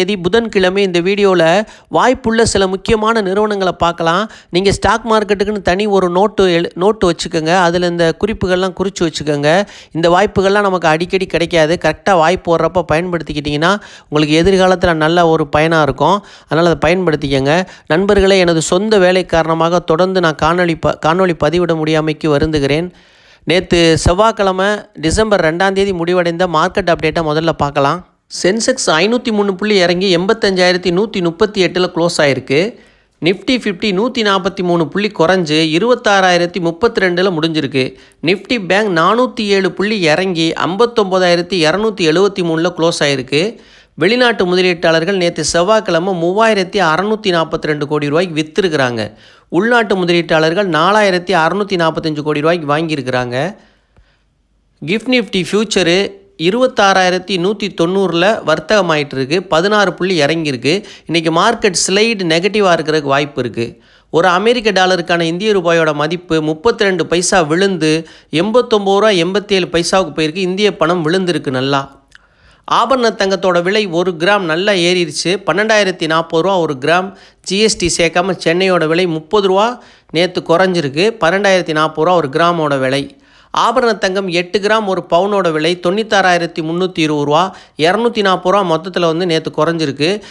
தேதி புதன்கிழமை இந்த வீடியோவில் வாய்ப்புள்ள சில முக்கியமான நிறுவனங்களை பார்க்கலாம். நீங்கள் ஸ்டாக் மார்க்கெட்டுக்குன்னு தனி ஒரு நோட்டு எழு நோட்டு வச்சுக்கோங்க. அதில் இந்த குறிப்புகள்லாம் குறித்து வச்சுக்கோங்க. இந்த வாய்ப்புகள்லாம் நமக்கு அடிக்கடி கிடைக்காது. கரெக்டாக வாய்ப்பு வர்றப்ப பயன்படுத்திக்கிட்டிங்கன்னா உங்களுக்கு எதிர்காலத்தில் நல்ல ஒரு பயனாக இருக்கும். அதனால் அதை பயன்படுத்திக்கங்க. நண்பர்களே எனது சொந்த வேலை காரணமாக தொடர்ந்து நான் காணொளி ப காணொளி பதிவிட முடியாமைக்கு வருந்துகிறேன். நேற்று செவ்வாய்க்கிழமை டிசம்பர் ரெண்டாம் தேதி முடிவடைந்த மார்க்கெட் அப்டேட்டை முதல்ல பார்க்கலாம். சென்செக்ஸ் ஐநூற்றி மூணு புள்ளி இறங்கி எண்பத்தஞ்சாயிரத்தி நூற்றி முப்பத்தி எட்டில் க்ளோஸ் ஆயிருக்கு. நிஃப்டி ஃபிஃப்டி நூற்றி நாற்பத்தி மூணு புள்ளி குறைஞ்சு இருபத்தாறாயிரத்தி முப்பத்தி ரெண்டில் முடிஞ்சிருக்கு. நிஃப்டி பேங்க் நானூற்றி ஏழு புள்ளி இறங்கி ஐம்பத்தொம்போதாயிரத்தி இரநூத்தி எழுபத்தி மூணில் க்ளோஸ் ஆயிருக்கு. வெளிநாட்டு முதலீட்டாளர்கள் நேற்று செவ்வாய்க்கிழமை மூவாயிரத்தி அறநூற்றி நாற்பத்தி ரெண்டு கோடி ரூபாய்க்கு விற்றுருக்குறாங்க உள்நாட்டு முதலீட்டாளர்கள் நாலாயிரத்தி அறநூற்றி நாற்பத்தஞ்சு கோடி ரூபாய்க்கு வாங்கியிருக்கிறாங்க. கிஃப்ட் நிஃப்டி ஃபியூச்சரு இருபத்தாறாயிரத்தி நூற்றி தொண்ணூறில் வர்த்தகமாயிட்டு இருக்கு பதினாறு புள்ளி இறங்கியிருக்கு. இன்றைக்கி மார்க்கெட் ஸ்லைடு நெகட்டிவாக இருக்கிறதுக்கு வாய்ப்பு இருக்குது ஒரு அமெரிக்க டாலருக்கான இந்திய ரூபாயோட மதிப்பு முப்பத்தி ரெண்டு பைசா விழுந்து எண்பத்தொம்பது ரூபா எண்பத்தேழு பைசாவுக்கு போயிருக்கு. இந்திய பணம் விழுந்திருக்கு நல்லா. ஆபரண தங்கத்தோட விலை ஒரு கிராம் நல்லா ஏறிடுச்சு. பன்னெண்டாயிரத்தி நாற்பது ரூபா ஒரு கிராம். ஜிஎஸ்டி சேர்க்காமல் சென்னையோட விலை முப்பது ரூபா நேற்று குறைஞ்சிருக்கு. பன்னெண்டாயிரத்தி நாற்பது ரூபா ஒரு கிராமோட விலை. ஆபரண தங்கம் எட்டு கிராம் ஒரு பவுனோட விலை தொண்ணூத்தாறாயிரத்தி முந்நூற்றி இருபது ரூபா. இரநூத்தி நாற்பது ரூபா மொத்தத்தில் வந்து நேற்று குறைஞ்சிருக்கு.